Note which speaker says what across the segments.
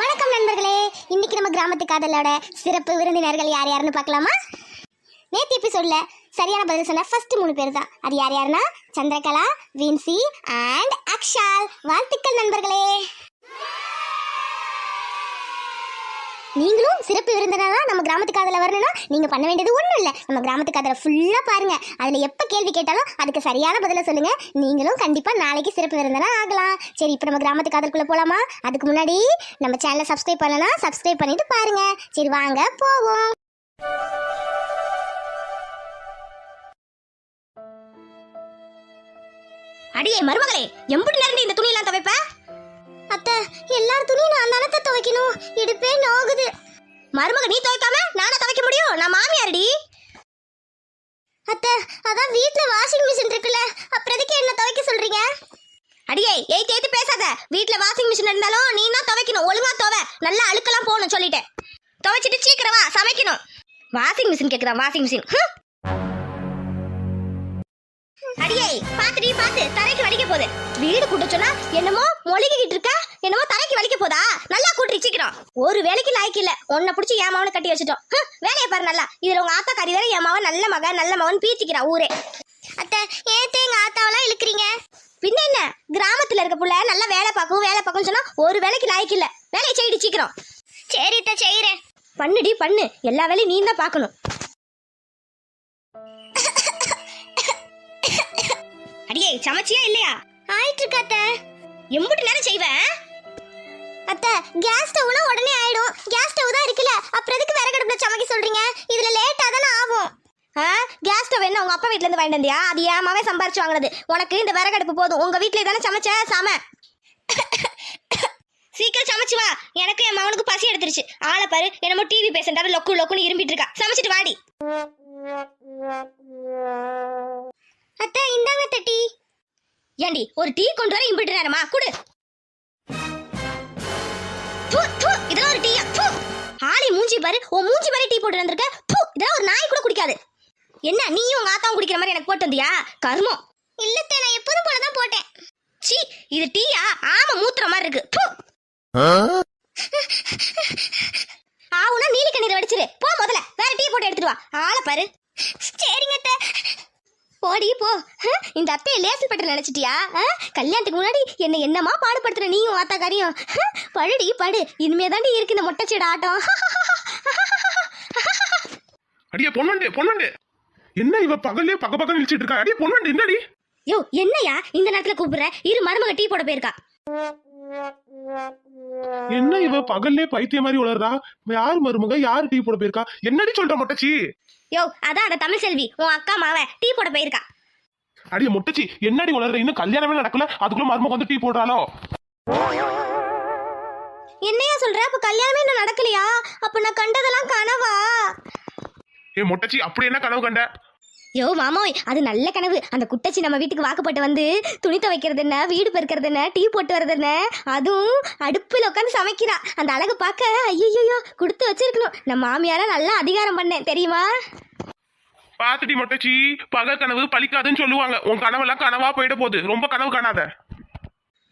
Speaker 1: வணக்கம் நண்பர்களே. இன்னைக்கு நம்ம கிராமத்து காதலோட சிறப்பு விருந்தினர்கள் யார் யாருன்னு பார்க்கலாமா? நேத்து எபிசோட்ல சரியான பதில் சொன்ன ஃபர்ஸ்ட் மூணு பேர் தான் அது யார் யாருன்னா? Chandrakala Vincy and Akshal. வாழ்த்துக்கள் நண்பர்களே. நீங்களும் சிறப்பு விருந்தினரா நம்ம கிராமத்து காதல வரணும்னா நீங்க பண்ண வேண்டியது ஒண்ணும் இல்ல. நம்ம கிராமத்து காதல ஃபுல்லா பாருங்க. அதுல எப்ப கேள்வி கேட்டாலும் அதுக்கு சரியான பதில சொல்லுங்க. நீங்களும் கண்டிப்பா நாளைக்கு சிறப்பு விருந்தினா ஆகலாம். சரி இப்போ நம்ம கிராமத்து காதலுக்குள்ள போலாமா? அதுக்கு முன்னாடி நம்ம சேனலை சப்ஸ்கிரைப் பண்ணலனா சப்ஸ்கிரைப் பண்ணிட்டு பாருங்க. சரி வாங்க போவோம்.
Speaker 2: அடியே மருமகளே எம்புட்டு நேரம் இந்த துணியெல்லாம் துவைப்பேன்
Speaker 1: அத்தை எல்லார் துணியும் நான் தானத்தை துவைக்கணும். இடுப்பே நோகுது.
Speaker 2: மருமக நீ துவைக்காம நானே துவைக்க முடியும்? நான் மாமியாரடி.
Speaker 1: அத்தை அதான் வீட்டில் வாஷிங் மிஷின் இருக்குல்ல. அப்புறம் எதுக்கு என்ன துவைக்க சொல்றீங்க?
Speaker 2: அடியே எய்த்து எய்த்து பேசாத. வீட்டில் வாஷிங் மிஷின் இருந்தாலும் நீ தான் துவைக்கணும். ஒழுங்கா துவை. நல்லா அழுக்கெல்லாம் போகணும் சொல்லிட்டேன். துவைச்சிட்டு சீக்கிரமா சமைக்கணும். வாஷிங் மிஷின் கேக்குறா வாஷிங் மிஷின் அடியே பாத்துடி பாத்து. தரைக்கு வலிக்க போகுது. வீடு கூட்ட சொன்னா என்னமோ மொழிகிட்டு இருக்க என்னமோ தரைக்கு வலிக்க போதா? நல்லா கூட்டி சீக்கிரம். ஒரு வேலைக்கு லாய்க்கு இல்ல. உன்னை பிடிச்சி என் மவனை கட்டி வச்சுட்டோம். வேலையை பாரு நல்லா. இதுல உங்க ஆத்தா கறி வேற என் மவன் நல்ல மகன் நல்ல மகன் பீத்திக்கிறா ஊரே.
Speaker 1: அத்தை ஏன் எங்க ஆத்தாவெல்லாம் இழுக்கிறீங்க?
Speaker 2: பின்ன என்ன? கிராமத்துல இருக்க புள்ள நல்லா வேலை பார்க்கும் வேலை பார்க்கும் சொன்னா ஒரு வேலைக்கு லாய்க்கு இல்ல. வேலையை செய்டி சீக்கிரம்.
Speaker 1: சரி அத்தை செய்யறேன்
Speaker 2: பண்ணுடி பண்ணு. எல்லா வேலையும் நீ தான் பார்க்கணும். அடியே சமைச்சியா இல்லையா?
Speaker 1: ஆயிட்டு இருக்கு அத்தை.
Speaker 2: எம்புட்டு நேரம் செய்வேன்
Speaker 1: அத்தை கேஸ் ஸ்டவ்னா உடனே ஆயிடும். கேஸ் ஸ்டவ் தான் இருக்குல்ல அப்புறம் எதுக்கு விறகடுப்புல சமைக்க சொல்றீங்க? இதுல லேட்டா தானே ஆகும்.
Speaker 2: ஆ கேஸ் ஸ்டவ் என்ன உங்க அப்பா வீட்ல இருந்து வாங்கிட்டு வந்தியா? அது என் மாவே சம்பாரிச்சு வாங்கினது. உனக்கு இந்த விறகடுப்பு போதும். உங்க வீட்ல தானே சமைச்ச சாம? சீக்கிரம் சமைச்சு வா. எனக்கு என் மகனுக்கு பசி எடுத்துருச்சு. ஆளை பாரு என்னமோ டிவி பேசுறாரு லொக்கு லொக்குன்னு இரும்பிட்டு இருக்கா. சமைச்சிட்டு வாடி.
Speaker 1: அத்தை இந்தாங்க தட்டி. டீ
Speaker 2: ஏண்டி ஒரு டீ கொண்டு வர இம்பிட்டு நேரமா? குடு. இதெல்லாம் ஒரு டீயா? ஆளி மூஞ்சி பாரு. உன் மூஞ்சி பாரு டீ போட்டு வந்திருக்க. பூ இதெல்லாம் ஒரு நாய் கூட குடிக்காது. என்ன நீயும் உங்க ஆத்தாவும் குடிக்கிற மாதிரி எனக்கு போட்டு வந்தியா? கர்மம்.
Speaker 1: இல்ல நான் எப்போதும் போல தான் போட்டேன்.
Speaker 2: சி இது டீயா? ஆமா மூத்துற மாதிரி இருக்கு. பூ ஆவுனா நீலி கண்ணீர் வடிச்சிரு. போ முதல்ல. வேற டீ போட்டு எடுத்துட்டு வா. ஆளை பாரு.
Speaker 1: சரிங்க
Speaker 2: போடி போ. இந்த அத்தையை லேசல் பட்டு நினைச்சிட்டியா? கல்யாணத்துக்கு முன்னாடி என்ன என்னமா பாடுபடுத்துற நீயும் ஆத்தாக்காரியும்? படுடி படு. இனிமே தாண்டி இருக்கு இந்த மொட்டைச்சீட ஆட்டம்.
Speaker 3: அடியே பொன்வண்டு பொன்வண்டு. என்ன இவ பகல்லே பக்க பக்கம் நிலிச்சிட்டு இருக்கா? அடியே பொன்வண்டு என்னடி?
Speaker 2: யோ என்னையா இந்த நேரத்துல கூப்பிடுற? இரு மருமக டீ போட போயிருக்கா.
Speaker 3: என்ன இவ பகல்லே பைத்திய மாதிரி உளறா யார் மருமக? யார் டீ போட போயிருக்கா? என்னடி சொல்ற மொட்டச்சி?
Speaker 2: யோ அதான் அந்த தமிழ் செல்வி. உன் அக்கா மாவ டீ போட போயிருக்கா.
Speaker 3: அடியே மொட்டச்சி என்னடி உளற இன்னும் கல்யாணமே நடக்கல. அதுக்குள்ள மருமக வந்து டீ போடுறாளோ?
Speaker 2: என்னையா சொல்ற? அப்ப கல்யாணமே இன்னும் நடக்கலையா? அப்ப நான் கண்டதெல்லாம் கனவா?
Speaker 3: ஏ மொட்டச்சி அப்படி என்ன கனவு கண்ட?
Speaker 2: யோ மாமோய் அது நல்ல கனவு. அந்த குட்டச்சி நம்ம வீட்டுக்கு வாக்கப்பட்டு வந்து துணி துவைக்கிறது என்ன வீடு பெருக்கிறது என்ன டீ போட்டு வர்றது என்ன அதுவும் அடுப்பில் உட்காந்து சமைக்கிறா. அந்த அழகு பார்க்க ஐயோ கொடுத்து வச்சிருக்கணும். நம்ம மாமியார நல்லா அதிகாரம் பண்ணேன் தெரியுமா?
Speaker 3: பாத்துடி மொட்டச்சி பகல் கனவு பலிக்காதுன்னு சொல்லுவாங்க. உன் கனவெல்லாம் கனவா போயிட போகுது. ரொம்ப கனவு காணாத.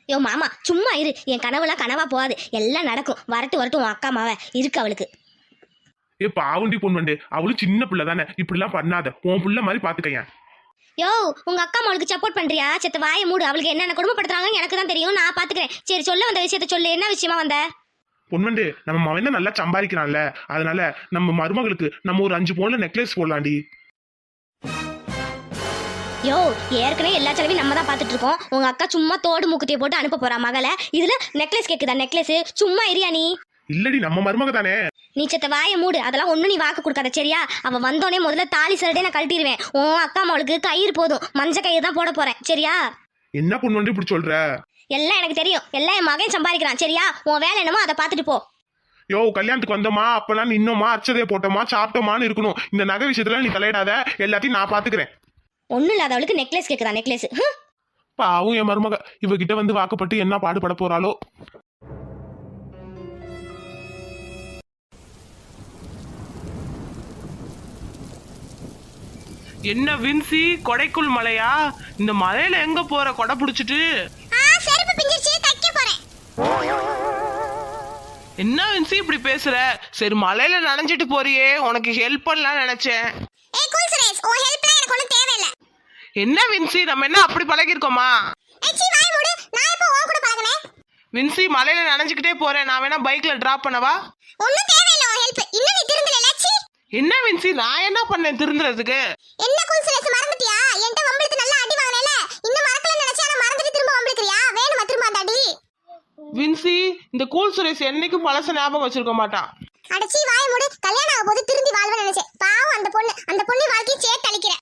Speaker 2: யோ மாமா சும்மா இரு. என் கனவுலாம் கனவா போகாது. எல்லாம் நடக்கும். வரட்டு வரட்டும் உன் அக்கா மாவ. இருக்கு அவளுக்கு.
Speaker 3: ஏ பாவுண்டி பொன்வண்டு அவளும் சின்ன பிள்ளை தானே இப்படிலாம் பண்ணாத உன் புள்ள மாதிரி பாத்துக்கையன்
Speaker 2: யோ உங்க அக்கா அவளுக்கு சப்போர்ட் பண்றியா? செத்த வாயை மூடு அவளுக்கு என்னென்ன குடும்பப்படுத்துறாங்க எனக்கு தான் தெரியும் நான் பாத்துக்கிறேன். சரி சொல்ல வந்த விஷயத்த சொல்லு என்ன விஷயமா வந்த?
Speaker 3: பொன்வண்டு நம்ம மவன் நல்லா சம்பாதிக்கிறான்ல அதனால நம்ம மருமகளுக்கு நம்ம ஒரு அஞ்சு பவுன்ல நெக்லஸ் போடலாண்டி.
Speaker 2: யோ ஏற்கனவே எல்லா செலவையும் நம்ம தான் பார்த்துட்டு இருக்கோம். உங்க அக்கா சும்மா தோடு மூக்குத்தியை போட்டு அனுப்ப போறா மகளை. இதுல நெக்லஸ் கேக்குதா நெக்லஸ் சும்மா இரியா நீ?
Speaker 3: இல்லடி நம்ம மருமக தானே.
Speaker 2: நீ செத்த வாயை மூடு. அதெல்லாம் ஒன்றும் நீ வாக்கு கொடுக்காத சரியா? அவ வந்தோடனே முதல்ல தாலி சரடே நான் கழட்டிடுவேன் உன் அக்கா அவளுக்கு கயிறு போதும். மஞ்ச கயிறு தான் போட போறேன் சரியா?
Speaker 3: என்ன பொன்வண்டு இப்படி சொல்ற?
Speaker 2: எல்லாம் எனக்கு தெரியும். எல்லாம் என் மகன் சம்பாதிக்கிறான் சரியா? உன் வேலை என்னமோ அதை பார்த்துட்டு போ.
Speaker 3: யோ கல்யாணத்துக்கு வந்தோமா? அப்பெல்லாம் நின்னோமா? அர்ச்சதையை போட்டோமா? சாப்பிட்டோமான்னு இருக்கணும். இந்த நகை விஷயத்துல நீ தலையிடாத. எல்லாத்தையும் நான் பாத்துக்கிறேன்
Speaker 2: ஒன்றும் இல்லாத அவளுக்கு நெக்லஸ் கேக்குதா நெக்லஸ்
Speaker 3: பாவும் என் மருமக. இவகிட்ட வந்து வாக்கப்பட்டு என்ன பாடுபட போறாளோ?
Speaker 4: என்ன வின்சி? கொடைக்குள் மலையா? இந்த மலையில எங்க போற? கொடை புடிச்சிட்டு? என்ன வின்சி இப்படி பேசுற? சரி மலையில நனைஞ்சிட்டு போறியே. உனக்கு ஹெல்ப் பண்ணலாம் நினைச்சேன். என்ன வின்சி? நம்ம என்ன அப்படி பழகிருக்கோமா வின்சி மலையில நனைஞ்சுக்கிட்டே போறேன். நான் வேணா பைக்ல டிராப் பண்ணவா?
Speaker 1: தேவையில்ல ஹெல்ப் சீ.
Speaker 4: என்ன வின்சி? நான் என்ன பண்ணேன் திருந்துறதுக்கு?
Speaker 1: சுரேஷ் மறந்துட்டியா? என்கிட்ட வம்பிழுத்து நல்லா அடி வாங்கினேல. இன்னும் மறக்கலன்னு நினைச்சா நான் மறந்துட்டு திரும்ப வம்பிழுக்கிறியா வேணுமா திரும்ப அந்த அடி?
Speaker 4: வின்சி இந்த கூல் சுரேஷ் என்னைக்கும் பழச ஞாபகம் வச்சிருக்க மாட்டான்.
Speaker 1: அடச்சி வாய் மூடு. கல்யாணம் ஆக போது திருந்தி வாழ்வேன்னு நினைச்சேன். பாவம் அந்த பொண்ணு அந்த பொண்ணு வாழ்க்கையை சேர்த்து அழிக்கிற.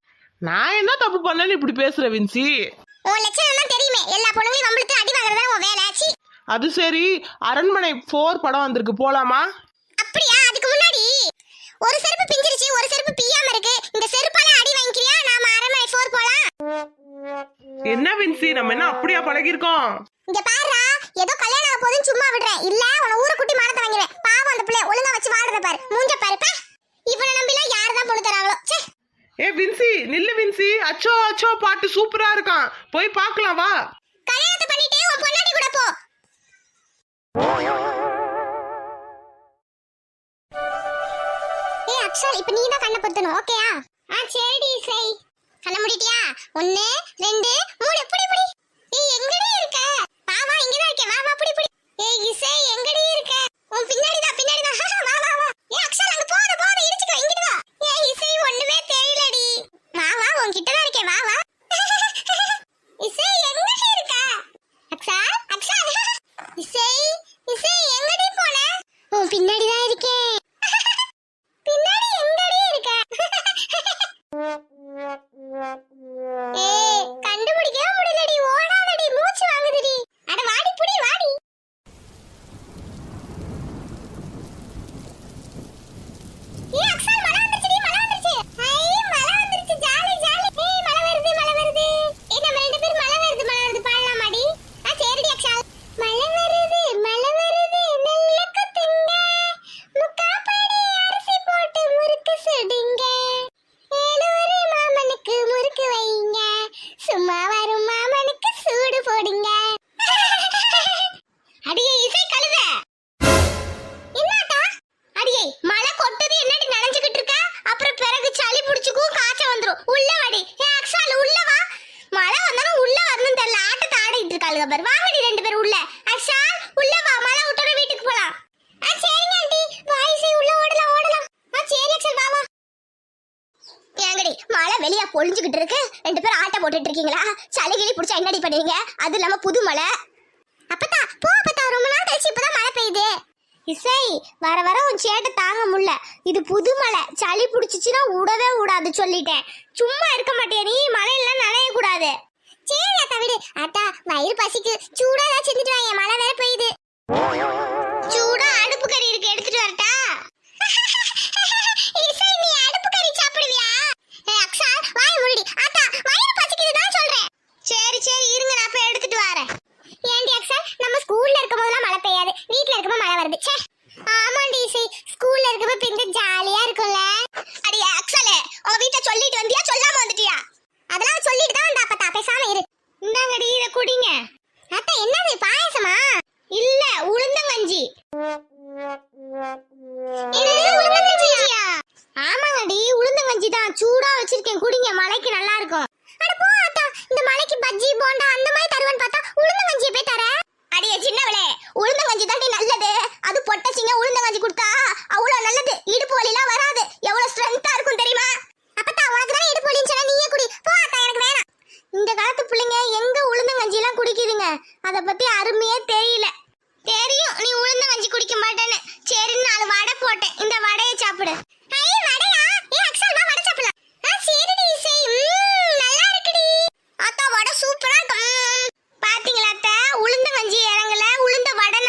Speaker 4: நான் என்ன தப்பு பண்ணேன்னு இப்படி பேசுற வின்சி?
Speaker 1: உன் லட்சணம் தான் தெரியுமே. எல்லா பொண்ணுங்களையும் வம்பிழுத்து அடி வாங்குறதா உன் வேலை.
Speaker 4: அது சரி அரண்மனை ஃபோர் படம் வந்திருக்கு. போலாமா?
Speaker 1: அப்படியா? அதுக்கு முன்னாடி ஒரு செருப்பு பிஞ்சிருச்சு பிய்யாம இருக்கு. இந்த செருப்பால அடி வாங்கிக்கிறியா? நாம அரண்மனை ஃபோர் போலாம்.
Speaker 4: என்ன வின்சி? நம்ம என்ன அப்படியா பழகிருக்கோம்
Speaker 1: இங்க பாருடா ஏதோ கல்யாணம் ஆக போதுன்னு சும்மா விடுறேன். இல்ல உன ஊரை குட்டி மானத்தை வாங்கிடுவேன். பாவம் அந்த பிள்ளை ஒழுங்கா வச்சு வாடுறத பாரு. மூஞ்ச பாரு பா. இவனை நம்பிலாம் யார் தான் பொண்ணு தராங்களோ? ச்சே.
Speaker 4: ஏ வின்சி நில்லு வின்சி. அச்சோ அச்சோ பாட்டு சூப்பரா இருக்கான். போய் பார்க்கலாம் வா.
Speaker 1: கல்யாணத்தை பண்ணிட்டே உன் பொண்டாட்டி கூட போ. ஏய் இப்போ நீ தான் கண்ணை பொத்தணும் ஓகேயா ஆ? சரிடி இசை கண்ணை மூடிட்டியா? ஒன்று ரெண்டு மூணு புடி புடி. ஏய் எங்கடி இருக்க? வா வா இங்க தான் இருக்கேன். வா வா புடி புடி. ஏய் இசை எங்கடி இருக்க? உன் பின்னாடி தான் பின்னாடி தான் வா வா வா. ஏய் அக்ஷல் அங்க போற போற இடிச்சுக்கோ இங்கிட்டு வா. ஏய் இசை ஒண்ணுமே தெரியலடி. வா வா உன்கிட்ட தான் இருக்கேன். வா வா. ஆடிட்டு பாரு. வாங்கடி ரெண்டு பேரும் உள்ள. அக்ஷா உள்ள வா. மழை விட்டோட வீட்டுக்கு போலாம். ஆ சரிங்க ஆண்டி. வாய்ஸை உள்ள ஓடலாம் ஓடலாம். ஆ சரி அக்ஷா வா வா. ஏங்கடி மழை வெளியா பொழிஞ்சுக்கிட்டு இருக்கு. ரெண்டு பேரும் ஆட்டை போட்டுட்டு இருக்கீங்களா? சளி கிளி பிடிச்சா என்னடி பண்ணுவீங்க? அது இல்லாம புது மழை. அப்பத்தா போ அப்பத்தா. ரொம்ப நாள் கழிச்சு இப்பதான் மழை பெய்யுது. இசை வர வர உன் சேட்டை தாங்க முடியல. இது புது மழை. சளி பிடிச்சிச்சுன்னா விடவே விடாது சொல்லிட்டேன். சும்மா இருக்க மாட்டேன் நீ? மழையெல்லாம் நனைய கூடாது சரி அத்தா விடு. அத்தா வயிறு பசிக்கு. சூடாதான் செஞ்சுட்டு வாங்க மழை வேற பெய்யுது. தெரியல. தெரியும் நீ உளுந்த வஞ்சி குடிக்க மாட்டேன்னு. சரி நாலு வடை போட்டேன். இந்த வடையை சாப்பிடு. வடையா? வடை நல்லா இருக்குடி. அத்தா வடை சூப்பரா இறங்கல. உளுந்த வடை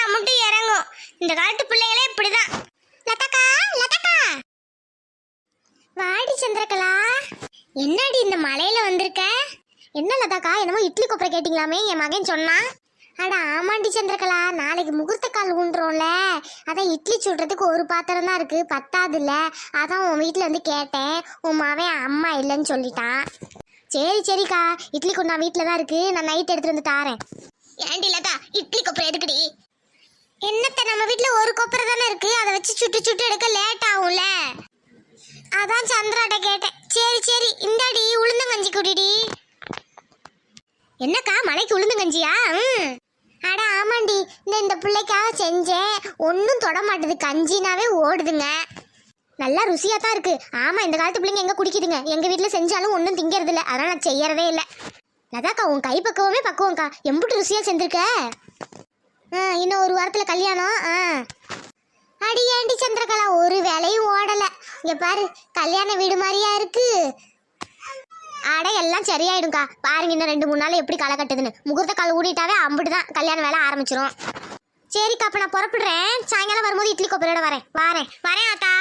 Speaker 1: இறங்கும். இந்த காலத்து பிள்ளைகளே இப்படிதான். வாடி சந்திரகலா. என்னடி இந்த மலையில வந்திருக்க? என்ன லதாக்கா? என்னமோ இட்லி கொப்பரை கேட்டிங்களாமே என் மகன் சொன்னான் ஆமாண்டி சந்திரகலா நாளைக்கு முகூர்த்த கால் ஊன்றோம்ல. அதான் இட்லி சுடுறதுக்கு ஒரு பாத்திரம் தான் இருக்கு. பத்தாதுல்ல. அதான் உன் வீட்டில் வந்து கேட்டேன். உன் மவன் அம்மா இல்லைன்னு சொல்லிட்டான். சரி சரிக்கா. இட்லி கொண்டா வீட்டில் தான் இருக்கு. நான் நைட் எடுத்துட்டு வந்து தாரேன். ஏண்டி லதா இட்லி கொப்பரை எதுக்குடி? என்னத்த நம்ம வீட்டில் ஒரு கொப்பரை இருக்கு. அதை வச்சு சுட்டு சுட்டு எடுக்க லேட் ஆகும்ல. அதான் சந்திராட்ட கேட்டேன். சரி சரி. இந்தாடி உளுந்தங்கஞ்சி குடிடி. என்னக்கா மலைக்கு உளுந்தங்கஞ்சியா? ம். அட ஆமாண்டி. இந்த இந்த பிள்ளைக்காக செஞ்சேன். ஒன்றும் தொட மாட்டுது. கஞ்சினாவே ஓடுதுங்க. நல்லா ருசியாக தான் இருக்குது ஆமாம் இந்த காலத்து பிள்ளைங்க எங்கே குடிக்குதுங்க? எங்கள் வீட்டில் செஞ்சாலும் ஒன்றும் திங்கிறது இல்லை அதனால் நான் செய்யறதே இல்லை. லதாக்கா உன் கை பக்குவமே பக்குவம்க்கா. எம்புட்டு ருசியாக செஞ்சுருக்க? ஆ இன்னும் ஒரு வாரத்தில் கல்யாணம். ஆ. அடி ஏண்டி சந்திரகலா? ஒரு வேலையும் ஓடலை. இங்கே பாரு கல்யாண வீடு மாதிரியா இருக்குது அட எல்லாம் சரியாயிடும்க்கா. பாருங்க இன்னும் ரெண்டு மூணு நாள் எப்படி களை கட்டுதுன்னு. முகூர்த்த கால் ஊடிட்டாவே அம்பிட்டு தான் கல்யாண வேலை ஆரம்பிச்சிரும். சரிக்கா அப்போ நான் புறப்படுறேன். சாயங்காலம் வரும்போது இட்லி கொப்பரோட வரேன். வரேன். வரேன் அக்கா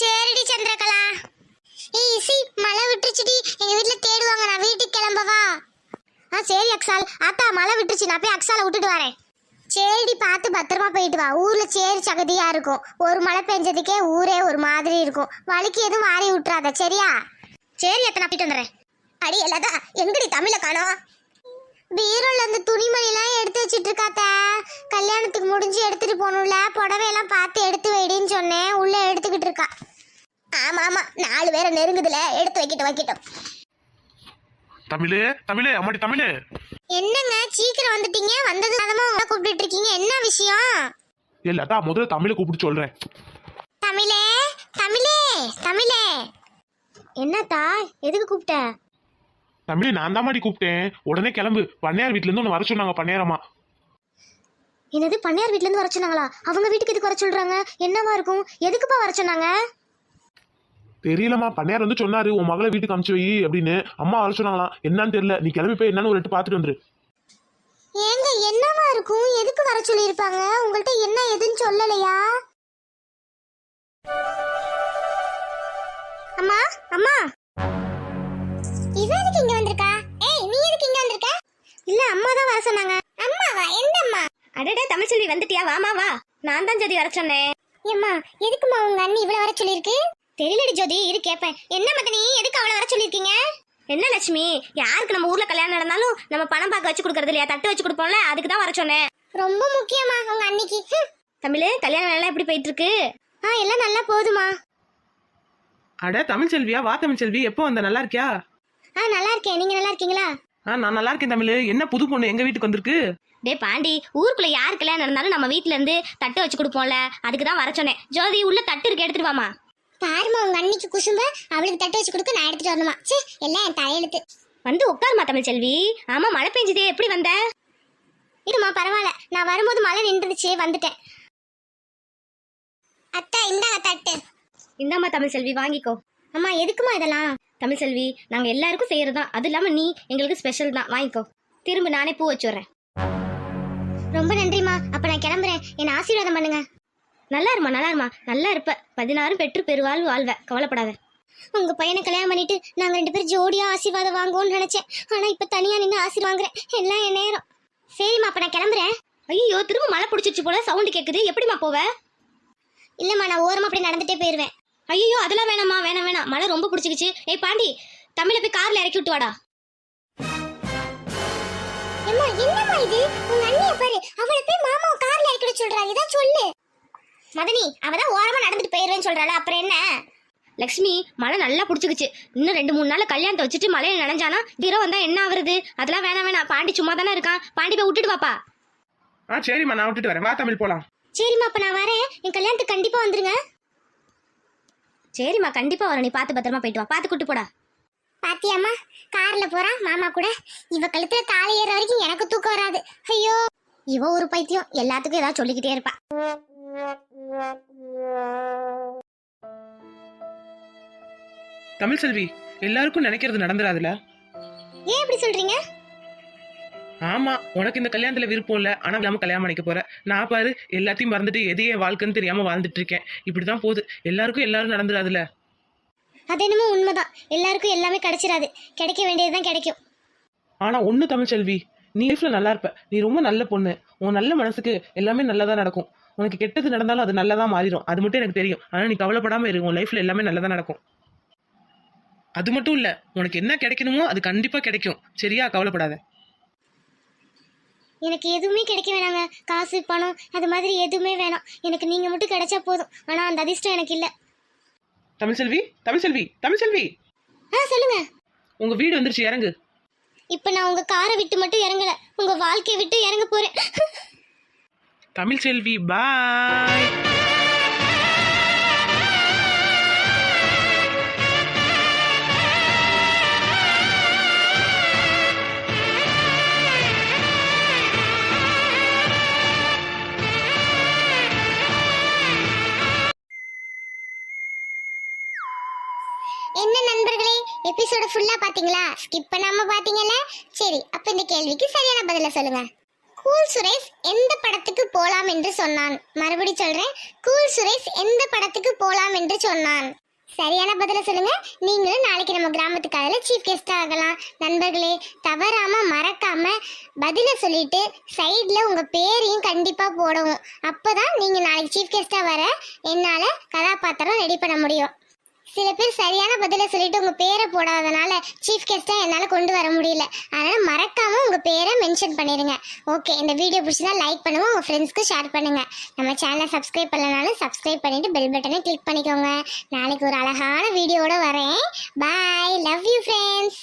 Speaker 1: சரிடி சந்திரகலா. ஏய் இசி மழை விட்டுருச்சுடி. எங்கள் வீட்டில் தேடுவாங்க. நான் வீட்டுக்கு கிளம்பவா? ஆ சரி அக்ஸால் அத்தா மழை விட்டுருச்சு. நான் போய் அக்ஸாலை விட்டுட்டு வரேன். சரிடி பார்த்து பத்திரமா போயிட்டு வா. ஊரில் சேரி சகதியாக இருக்கும். ஒரு மழை பெஞ்சதுக்கே ஊரே ஒரு மாதிரி இருக்கும். வலிக்கு எதுவும் வாரி விட்டுறாத சரியா? சரி எத்தனை போயிட்டு வந்துடுறேன். அடி எல்லாதா எங்கடி தமிழ காணோம் பீரோல இருந்து துணிமணிலாம் எடுத்து வச்சிட்டு இருக்காத்த கல்யாணத்துக்கு முடிஞ்சு எடுத்துட்டு போகணும்ல புடவையெல்லாம் பார்த்து எடுத்து வைடின்னு சொன்னேன். உள்ள எடுத்துக்கிட்டு இருக்கா. ஆமா ஆமா நாலு பேரை நெருங்குதுல எடுத்து வைக்கட்டும் வைக்கட்டும்.
Speaker 3: தமிழே தமிழே அம்மாடி தமிழே.
Speaker 1: என்னங்க சீக்கிரம் வந்துட்டீங்க? வந்தது அதமா உங்களை கூப்பிட்டு இருக்கீங்க என்ன விஷயம்?
Speaker 3: இல்லட்டா முதல்ல தமிழை கூப்பிட்டு சொல்றேன்.
Speaker 1: தமிழே தமிழே தமிழே. என்னத்தா? எதுக்கு கூப்பிட்ட?
Speaker 3: தமிழே நான் தான் கூப்பிட்டேன். உடனே கிளம்பு. பண்ணையார் வீட்ல இருந்து உன்னை வர சொன்னாங்க பண்ணையாரம்மா.
Speaker 1: என்னது பண்ணையார் வீட்ல இருந்து வர சொன்னாங்களா? அவங்க வீட்டுக்கு எதுக்கு வர சொல்றாங்க? என்னவா இருக்கும்? எதுக்குப்பா வர சொன்னாங்க?
Speaker 3: தெரியலம்மா. பண்ணையார் வந்து சொன்னாரு உன் மகளை வீட்டுக்கு அனுப்பிச்சு வை அப்படின்னு. அம்மா வர சொன்னாங்களாம். என்னன்னு தெரியல. நீ கிளம்பி போய் என்னன்னு ஒரு எட்டு பார்த்துட்டு வந்துரு.
Speaker 1: ஏங்க என்னவா இருக்கும்? எதுக்கு வர சொல்லியிருப்பாங்க? உங்கள்ட்ட என்ன எதுன்னு சொல்லலையா? அம்மா அம்மா. இவ எதுக்கு இங்க வந்திருக்கா? ஏய் நீ எதுக்கு இங்க வந்திருக்க? இல்ல அம்மா தான் வர சொன்னாங்க. அம்மாவா? எந்த அம்மா
Speaker 2: அடடே தமிழ்ச்செல்வி வந்துட்டியா? வாமா வா. நான் தான் ஜோதி வர சொன்னேன்.
Speaker 1: ஏம்மா எதுக்குமா உங்க அண்ணி இவ்வளவு வர சொல்லியிருக்கு? தெரியலடி ஜோதி இரு கேப்பேன். என்ன மதனி எதுக்கு அவளை வர சொல்லியிருக்கீங்க?
Speaker 2: என்ன லட்சுமி யாருக்கு நம்ம ஊர்ல கல்யாணம் நடந்தாலும் நம்ம பணம் பார்க்க வச்சு கொடுக்கறது இல்லையா? தட்டு வச்சு கொடுப்போம்ல அதுக்கு தான் வர சொன்னேன்.
Speaker 1: ரொம்ப முக்கியமா உங்க அன்னிக்கு.
Speaker 2: தமிழ் கல்யாணம் வேலை எப்படி போயிட்டு இருக்கு?
Speaker 1: ஆ எல்லாம் நல்லா போகுதுமா
Speaker 4: அட தமிழ்ச்செல்வியா வா தமிழ்ச்செல்வி எப்போ வந்த? நல்லா இருக்கியா?
Speaker 1: ஆ நல்லா இருக்கேன். நீங்க நல்லா இருக்கீங்களா?
Speaker 4: ஆ நான் நல்லா இருக்கேன் தமிழ். என்ன புது பொண்ணு? எங்க வீட்டுக்கு வந்திருக்கு?
Speaker 2: டே பாண்டி ஊருக்குள்ள யார் கல்யாணம் நடந்தாலும் நம்ம வீட்ல இருந்து தட்டு வச்சு கொடுப்போம்ல. அதுக்கு தான் வர சொன்னேன். ஜோதி உள்ள தட்டு இருக்கு எடுத்துட்டு வாமா
Speaker 1: பாருமா உங்க அன்னிக்கு குசும்ப அவளுக்கு தட்டு வச்சு கொடுக்க நான் எடுத்துட்டு வரணுமா? சே எல்லாம் என் தலையெழுத்து.
Speaker 2: வந்து உட்காருமா தமிழ்ச்செல்வி ஆமா மழை பெஞ்சுதே. எப்படி வந்த?
Speaker 1: இருமா பரவாயில்ல. நான் வரும்போது மழை நின்றுச்சு வந்துட்டேன். அத்தா இந்தாங்க தட்டு.
Speaker 2: இந்தாம்மா தமிழ்செல்வி வாங்கிக்கோ.
Speaker 1: அம்மா எதுக்குமா இதெல்லாம்?
Speaker 2: தமிழ்செல்வி நாங்க எல்லாருக்கும் செய்யறது? தான் அது இல்லாம நீ எங்களுக்கு ஸ்பெஷல் தான். வாங்கிக்கோ. திரும்ப நானே பூ வச்சு விடுறேன்
Speaker 1: ரொம்ப நன்றிம்மா. அப்ப நான் கிளம்புறேன். என்ன ஆசீர்வாதம் பண்ணுங்க.
Speaker 2: நல்லா இருமா நல்லா இருமா நல்லா இருப்ப. பதினாறும் பெற்று பெருவாழ்வு வாழ்வ. கவலைப்படாத.
Speaker 1: உங்க பையனை கல்யாணம் பண்ணிட்டு நாங்க ரெண்டு பேரும் ஜோடியா ஆசீர்வாதம் வாங்குவோம்னு நினைச்சேன். ஆனா இப்ப தனியா நின்று ஆசீர் வாங்குறேன். எல்லாம் என் நேரம். சரிம்மா அப்ப நான் கிளம்புறேன்.
Speaker 2: ஐயோ திரும்ப மழை பிடிச்சிருச்சு போல. சவுண்ட் கேக்குது. எப்படிம்மா போவ?
Speaker 1: இல்லம்மா நான் ஓரமா அப்படி நடந்துட்டே போயிருவேன்.
Speaker 2: ஐயோ அதெல்லாம் வேணாம்மா வேணாம் வேணாம். மழை ரொம்ப பிடிச்சிக்கிச்சு. ஏய் பாண்டி தமிழை போய் கார்ல இறக்கி விட்டு வாடா.
Speaker 1: அம்மா என்னம்மா இது? உங்க அண்ணிய பாரு. அவளை போய் மாமா கார்ல இறக்கிட சொல்றாங்க இதான் சொல்லு. மதனி அவதான் ஓரமா நடந்துட்டு போயிருவேன்னு சொல்றாள அப்புறம் என்ன?
Speaker 2: லக்ஷ்மி மழை நல்லா பிடிச்சிக்கிச்சு. இன்னும் ரெண்டு மூணு நாள் கல்யாணத்தை வச்சுட்டு மழையில நனைஞ்சானா? தீரோ வந்தா என்ன ஆகுறது? அதெல்லாம் வேணாம் வேணாம். பாண்டி சும்மா தானே இருக்கான். பாண்டி போய் விட்டுட்டு வாப்பா.
Speaker 4: ஆ சரிம்மா நான் விட்டுட்டு வரேன். வா தமிழ் போலாம்.
Speaker 1: சரிம்மா அப்ப நான் வரேன். என் கல்யாணத்துக்கு கண்டிப்பா வந்துருங்க.
Speaker 2: சரிம்மா கண்டிப்பா வரும் நீ பார்த்து பத்திரமா போயிட்டு வா. பார்த்து கூட்டு போடா.
Speaker 1: பாத்தியாம்மா கார்ல போறான் மாமா கூட. இவ கழுத்துல தாலி ஏற வரைக்கும் எனக்கு தூக்கம் வராது. ஐயோ. இவ ஒரு பைத்தியம். எல்லாத்துக்கும் ஏதாவது சொல்லிக்கிட்டே இருப்பா.
Speaker 4: தமிழ்செல்வி எல்லாருக்கும் நினைக்கிறது நடந்துராதுல
Speaker 1: ஏன் இப்படி சொல்றீங்க?
Speaker 4: ஆமா உனக்கு இந்த கல்யாணத்துல விருப்பம் இல்ல ஆனா இல்லாம கல்யாணம் பண்ணிக்க போற. நான் பாரு எல்லாத்தையும் மறந்துட்டு எதையே வாழ்க்கைன்னு தெரியாம வாழ்ந்துட்டு இருக்கேன். இப்படிதான் போகுது. எல்லாருக்கும் எல்லாரும் நடந்துராதுல
Speaker 1: அது என்னமோ உண்மைதான். எல்லாருக்கும் எல்லாமே கிடைச்சிராது கிடைக்க வேண்டியதுதான் கிடைக்கும்.
Speaker 4: ஆனா ஒண்ணு தமிழ்செல்வி நீ லைஃப்ல நல்லா இருப்ப. நீ ரொம்ப நல்ல பொண்ணு. உன் நல்ல மனசுக்கு எல்லாமே நல்லதா நடக்கும். உனக்கு கெட்டது நடந்தாலும் அது நல்லதா மாறிடும். அது மட்டும் எனக்கு தெரியும். ஆனா நீ கவலைப்படாம இரு. உன் லைஃப்ல எல்லாமே நல்லதா நடக்கும். அது மட்டும் இல்ல உனக்கு என்ன கிடைக்கணுமோ அது கண்டிப்பா கிடைக்கும். சரியா? கவலைப்படாத.
Speaker 1: எனக்கு எதுவுமே கிடைக்க வேணாங்க. காசு பணம் அது மாதிரி எதுவுமே வேணாம். எனக்கு நீங்க மட்டும் கிடைச்சா போதும். ஆனா அந்த அதிர்ஷ்டம் எனக்கு இல்ல.
Speaker 4: தமிழ்செல்வி தமிழ்செல்வி தமிழ்செல்வி
Speaker 1: ஆ சொல்லுங்க.
Speaker 4: உங்க வீடு வந்துருச்சு இறங்கு.
Speaker 1: இப்ப நான் உங்க காரை விட்டு மட்டும் இறங்கல. உங்க வாழ்க்கையை விட்டு இறங்க போறேன்.
Speaker 4: தமிழ்செல்வி பாய்
Speaker 1: எபிசோட ஃபுல்லா பாத்தீங்களா? ஸ்கிப் பண்ணாம பாத்தீங்கல்ல? சரி அப்ப இந்த கேள்விக்கு சரியான பதில சொல்லுங்க. கூல் சுரேஷ் எந்த படத்துக்கு போலாம் என்று சொன்னான். மறுபடி சொல்றேன் கூல் சுரேஷ் எந்த படத்துக்கு போலாம் என்று சொன்னான். சரியான பதில சொல்லுங்க. நீங்களும் நாளைக்கு நம்ம கிராமத்துக்கு அதில் சீஃப் கெஸ்ட் ஆகலாம். நண்பர்களே தவறாம மறக்காம பதில சொல்லிட்டு சைட்ல உங்க பேரையும் கண்டிப்பா போடவும் அப்பதான் நீங்க நாளைக்கு சீஃப் கெஸ்டா வர என்னால கதாபாத்திரம் ரெடி பண்ண முடியும். சில பேர் சரியான பதிலை சொல்லிட்டு உங்க பேரை போடாதனால சீஃப் கெஸ்டா என்னால கொண்டு வர முடியல. அதனால மறக்காம உங்க பேரை மென்ஷன் பண்ணிருங்க. ஓகே இந்த வீடியோ பிடிச்சதா லைக் பண்ணுங்க உங்க ஃப்ரெண்ட்ஸ்க்கு ஷேர் பண்ணுங்க. நம்ம சேனலை சப்ஸ்கிரைப் பண்ணலனாலும் சப்ஸ்கிரைப் பண்ணிட்டு பெல் பட்டனை கிளிக் பண்ணிக்கோங்க. நாளைக்கு ஒரு அழகான வீடியோட வரேன். Bye love you friends